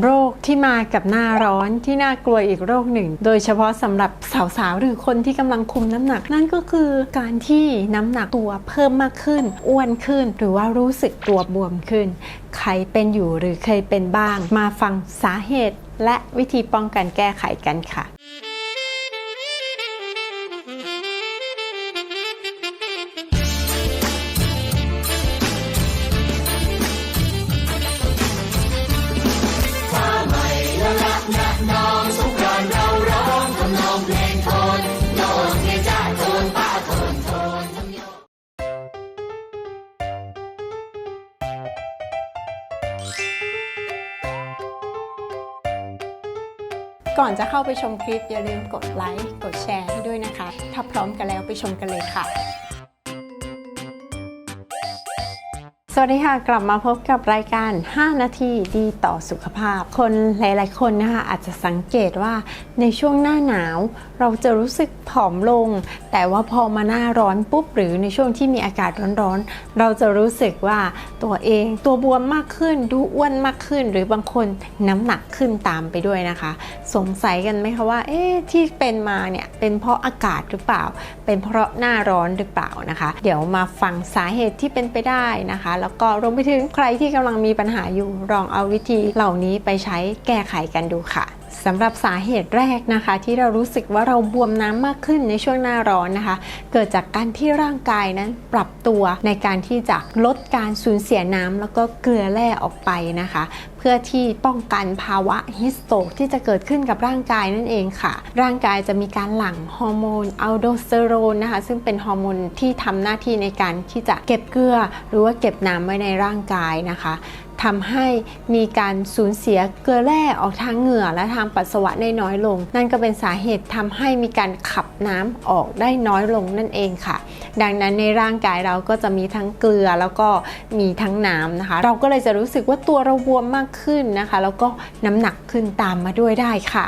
โรคที่มากับหน้าร้อนที่น่ากลัวอีกโรคหนึ่ง โดยเฉพาะสำหรับสาวๆ หรือคนที่กำลังคุมน้ำหนัก นั่นก็คือการที่น้ำหนักตัวเพิ่มมากขึ้น อ้วนขึ้น หรือว่ารู้สึกตัวบวมขึ้น ใครเป็นอยู่หรือเคยเป็นบ้าง มาฟังสาเหตุ และวิธีป้องกันแก้ไขกันค่ะ ก่อนจะเข้าไปชมคลิปอย่าลืมกดไลค์ กดแชร์ให้ด้วยนะคะ ถ้าพร้อมกันแล้วไปชมกันเลยค่ะ สวัสดีค่ะ กลับมาพบกับรายการ 5 นาทีดีต่อสุขภาพ คนหลาย ๆ คนนะคะอาจจะสังเกตว่าในช่วงหน้าหนาว เราจะรู้สึกผอมลง แต่ว่าพอมาหน้าร้อนปุ๊บหรือในช่วงที่มีอากาศร้อน ๆ เราจะรู้สึกว่าตัวเองตัวบวมมากขึ้น ดูอ้วนมากขึ้น หรือบางคนน้ำหนักขึ้นตามไปด้วยนะคะ สงสัยกันไหมคะว่าเอ๊ะที่เป็นมาเนี่ยเป็นเพราะอากาศหรือเปล่า เป็นเพราะหน้าร้อนหรือเปล่านะคะ เดี๋ยวมาฟังสาเหตุที่เป็นไปได้นะคะแล้วก็รวมไปถึงใครที่กำลังมีปัญหาอยู่ลองเอาวิธีเหล่านี้ไปใช้แก้ไขกันดูค่ะ สำหรับสาเหตุแรกนะคะ ที่เรารู้สึกว่าเราบวมน้ำมากขึ้นในช่วงหน้าร้อนนะคะ เกิดจากการที่ร่างกายนั้นปรับตัวในการที่จะลดการสูญเสียน้ำแล้วก็เกลือแร่ออกไปนะคะ เพื่อที่ป้องกันภาวะฮิสโตกที่จะเกิดขึ้นกับร่างกายนั่นเองค่ะ ร่างกายจะมีการหลั่งฮอร์โมนอัลโดสเตอโรนนะคะ ซึ่งเป็นฮอร์โมนที่ทำหน้าที่ในการที่จะเก็บเกลือ หรือว่าเก็บน้ำไว้ในร่างกายนะคะ ทำให้มีการสูญเสียเกลือแร่ออกทางเหงื่อและทางปัสสาวะได้น้อยลง นั่นก็เป็นสาเหตุทำให้มีการขับน้ำออกได้น้อยลงนั่นเองค่ะ ดังนั้นในร่างกายเราก็จะมีทั้งเกลือแล้วก็มีทั้งน้ำนะคะ เราก็เลยจะรู้สึกว่าตัวเราบวมมากขึ้นนะคะ แล้วก็น้ำหนักขึ้นตามมาด้วยได้ค่ะ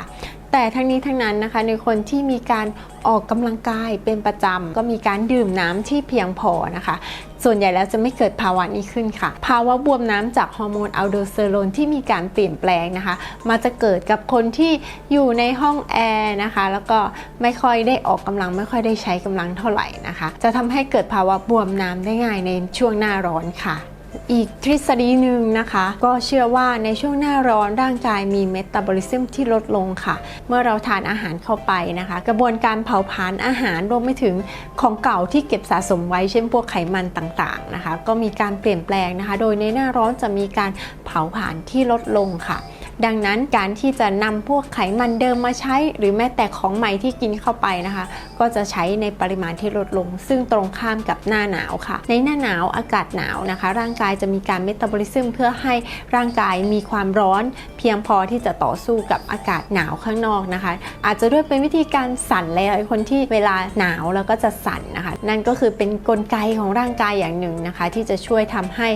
แต่ทั้งนี้ทั้งนั้นนะคะ ในคนที่มีการออกกำลังกายเป็นประจำก็มีการดื่มน้ำที่เพียงพอนะคะ ส่วนใหญ่แล้วจะไม่เกิดภาวะนี้ขึ้นค่ะ ภาวะบวมน้ำจากฮอร์โมนอัลโดเตอโรนที่มีการเปลี่ยนแปลงนะคะ มาจะเกิดกับคนที่อยู่ในห้องแอร์นะคะ แล้วก็ไม่ค่อยได้ออกกำลัง ไม่ค่อยได้ใช้กำลังเท่าไหร่นะคะ จะทำให้เกิดภาวะบวมน้ำได้ง่ายในช่วงหน้าร้อนค่ะ อีกทฤษฎีหนึ่งนะคะ ก็เชื่อว่าในช่วงหน้าร้อนร่างกายมีเมตาบอลิซึมที่ลดลงค่ะ เมื่อเราทานอาหารเข้าไปนะคะ กระบวนการเผาผลาญอาหารรวมไปถึงของเก่าที่เก็บสะสมไว้เช่นพวกไขมันต่างๆนะคะ ก็มีการเปลี่ยนแปลงนะคะ โดยในหน้าร้อนจะมีการเผาผลาญที่ลดลงค่ะ ดังนั้นการที่จะนำพวกไขมันเดิมมาใช้ หรือแม้แต่ของใหม่ที่กินเข้าไปนะคะ ก็จะใช้ในปริมาณที่ลดลง ซึ่งตรงข้ามกับหน้าหนาวค่ะ ในหน้าหนาวอากาศหนาวนะคะ ร่างกายจะมีการเมตาบอลิซึมเพื่อให้ร่างกายมีความร้อน เพียงพอที่จะต่อสู้กับอากาศหนาวข้างนอกนะคะ อาจจะด้วยเป็นวิธีการสั่นหลายคนที่เวลาหนาวแล้วก็จะสั่นนะคะ นั่นก็คือเป็นนกลไกของร่างกายอย่างหนึ่งนะคะ ที่จะช่วยทำให้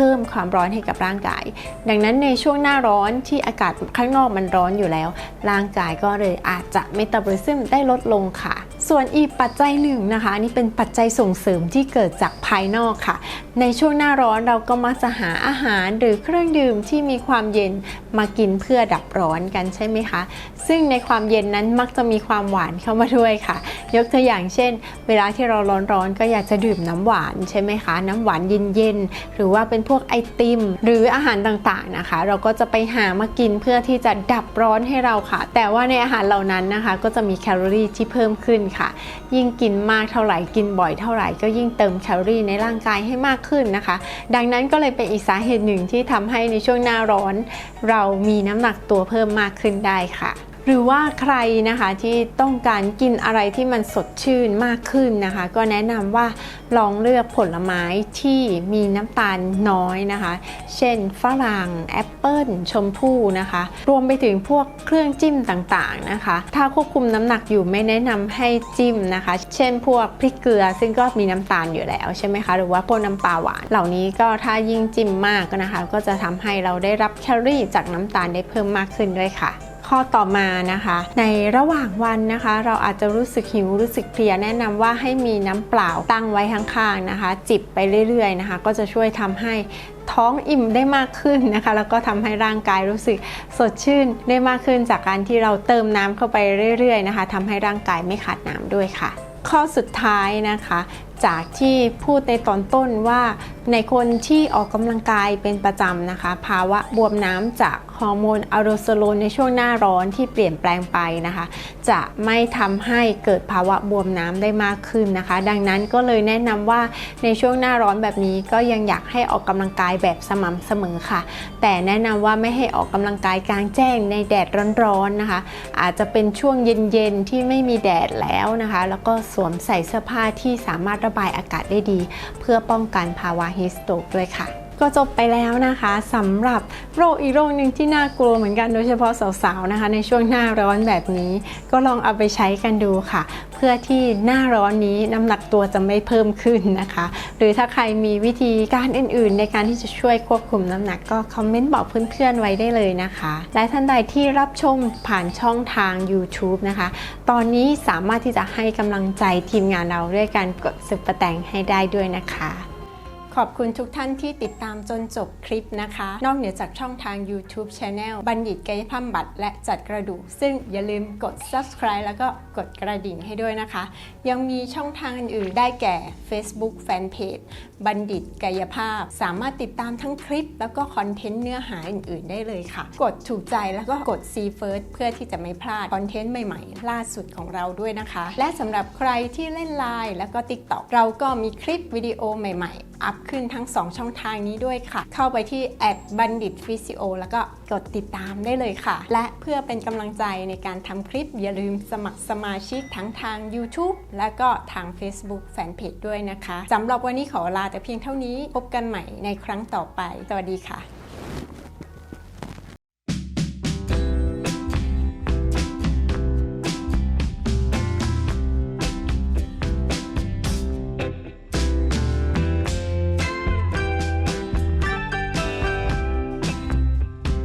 พิ่มความร้อนให้กับร่างกาย ดังนั้นในช่วงหน้าร้อนที่อากาศข้างนอกมันร้อนอยู่แล้ว ร่างกายก็เลยอาจจะเมตาบอลิซึมได้ลดลงค่ะ ส่วนอีกปัจจัยหนึ่งนะคะนี่เป็นปัจจัยส่งเสริมที่เกิดจากภายนอกค่ะ ในช่วงหน้าร้อนเราก็มักจะหาอาหารหรือเครื่องดื่มที่มีความเย็นมากินเพื่อดับร้อนกันใช่ไหมคะ ซึ่งในความเย็นนั้นมักจะมีความหวานเข้ามาด้วยค่ะ ยกตัวอย่างเช่น เวลาที่เราร้อนๆก็อยากจะดื่มน้ำหวานใช่ไหมคะ น้ำหวานเย็นๆหรือว่าเป็นพวกไอติม หรืออาหารต่างๆนะคะ เราก็จะไปหามากินเพื่อที่จะดับร้อนให้เราค่ะ แต่ว่าในอาหารเหล่านั้นนะคะ ก็จะมีแคลอรี่ที่เพิ่มขึ้นค่ะ ยิ่งกินมากเท่าไหร่กินบ่อยเท่าไหร่ก็ยิ่งเติมแคลอรี่ในร่างกายให้มากขึ้นนะคะ ดังนั้นก็เลยเป็นอีกสาเหตุหนึ่งที่ทำให้ในช่วงหน้าร้อน เรามีน้ำหนักตัวเพิ่มมากขึ้นได้ค่ะ รือว่าใครนะคะที่ต้องการกินอะไรที่มันสดชื่นมากขึ้นนะคะ ก็แนะนำว่าลองเลือกผลไม้ที่มีน้ำตาลน้อยนะคะ เช่นฝรั่งแอปเปิลชมพู่นะคะ รวมไปถึงพวกเครื่องจิ้มต่างๆนะคะ ถ้าควบคุมน้ำหนักอยู่ไม่แนะนำให้จิ้มนะคะ เช่นพวกพริกเกลือซึ่งก็มีน้ำตาลอยู่แล้วใช่ไหมคะหรือว่าพวกน้ำปลาหวาน เหล่านี้ก็ถ้ายิ่งจิ้มมากนะคะ ก็จะทำให้เราได้รับแคลอรี่จากน้ำตาลได้เพิ่มมากขึ้นด้วยค่ะ ข้อต่อมานะคะ ในระหว่างวันนะคะ เราอาจจะรู้สึกหิวรู้สึกเพลียแนะนำว่าให้มีน้ำเปล่าตั้งไว้ข้างๆนะคะ จิบไปเรื่อยๆนะคะ ก็จะช่วยทำให้ท้องอิ่มได้มากขึ้นนะคะ แล้วก็ทำให้ร่างกายรู้สึกสดชื่นได้มากขึ้นจากการที่เราเติมน้ำเข้าไปเรื่อยๆนะคะทำให้ร่างกายไม่ขาดน้ำด้วยค่ะ ข้อสุดท้ายนะคะจากที่พูดในตอนต้นว่าในคนที่ออกกำลังกายเป็นประจำนะคะ ภาวะบวมน้ำจากฮอร์โมนอะโรสโตรนในช่วงหน้าร้อนที่เปลี่ยนแปลงไปนะคะ จะไม่ทำให้เกิดภาวะบวมน้ำได้มากขึ้นนะคะ ดังนั้นก็เลยแนะนำว่าในช่วงหน้าร้อนแบบนี้ก็ยังอยากให้ออกกำลังกายแบบสม่ำเสมอค่ะ แต่แนะนำว่าไม่ให้ออกกำลังกายกลางแจ้งในแดดร้อนๆนะคะ อาจจะเป็นช่วงเย็นๆที่ไม่มีแดดแล้วนะคะ แล้วก็สวมใส่เสื้อผ้าที่สามารถระบายอากาศได้ดี เพื่อป้องกันภาวะฮีสโตกด้วยค่ะ ก็จบไปแล้วนะคะสำหรับโรคอีกโรคหนึ่งที่น่ากลัวเหมือนกันโดยเฉพาะสาวๆนะคะ ในช่วงหน้าร้อนแบบนี้ ก็ลองเอาไปใช้กันดูค่ะ เพื่อที่หน้าร้อนนี้น้ำหนักตัวจะไม่เพิ่มขึ้นนะคะ หรือถ้าใครมีวิธีการอื่น ๆ ในการที่จะช่วยควบคุมน้ำหนักก็คอมเมนต์บอกเพื่อนๆไว้ได้เลยนะคะ และท่านใดที่รับชมผ่านช่องทาง YouTube นะคะ ตอนนี้สามารถที่จะให้กำลังใจทีมงานเราด้วยการกดสุดประแตงให้ได้ด้วยนะคะ ขอบคุณทุกท่านที่ติดตามจนจบคลิปนะคะ นอกเหนือจากช่องทาง YouTube Channel บัณฑิตกายภาพบำบัดและจัดกระดูก ซึ่งอย่าลืมกด subscribe แล้วก็กดกระดิ่งให้ด้วยนะคะ ยังมีช่องทางอื่นๆได้แก่ Facebook Fanpage บัณฑิตกายภาพ สามารถติดตามทั้งคลิป แล้วก็คอนเทนต์เนื้อหาอื่น ๆ ได้เลยค่ะ กดถูกใจแล้วก็กด See First เพื่อที่จะไม่พลาดคอนเทนต์ใหม่ ๆ ล่าสุดของเราด้วยนะคะ และสำหรับใครที่เล่น Line แล้วก็ TikTok เราก็มีคลิปวิดีโอใหม่ ๆ อัพขึ้นทั้ง 2 ช่องทางนี้ด้วยค่ะ เข้าไปที่แอดบัณฑิตฟิสิโอแล้วก็กดติดตามได้เลยค่ะ และเพื่อเป็นกำลังใจในการทำคลิป อย่าลืมสมัครสมาชิกทั้งทาง YouTube และก็ทาง Facebook Fanpage ด้วยนะคะสำหรับวันนี้ขอลาแต่เพียงเท่านี้พบกันใหม่ในครั้งต่อไป สวัสดีค่ะ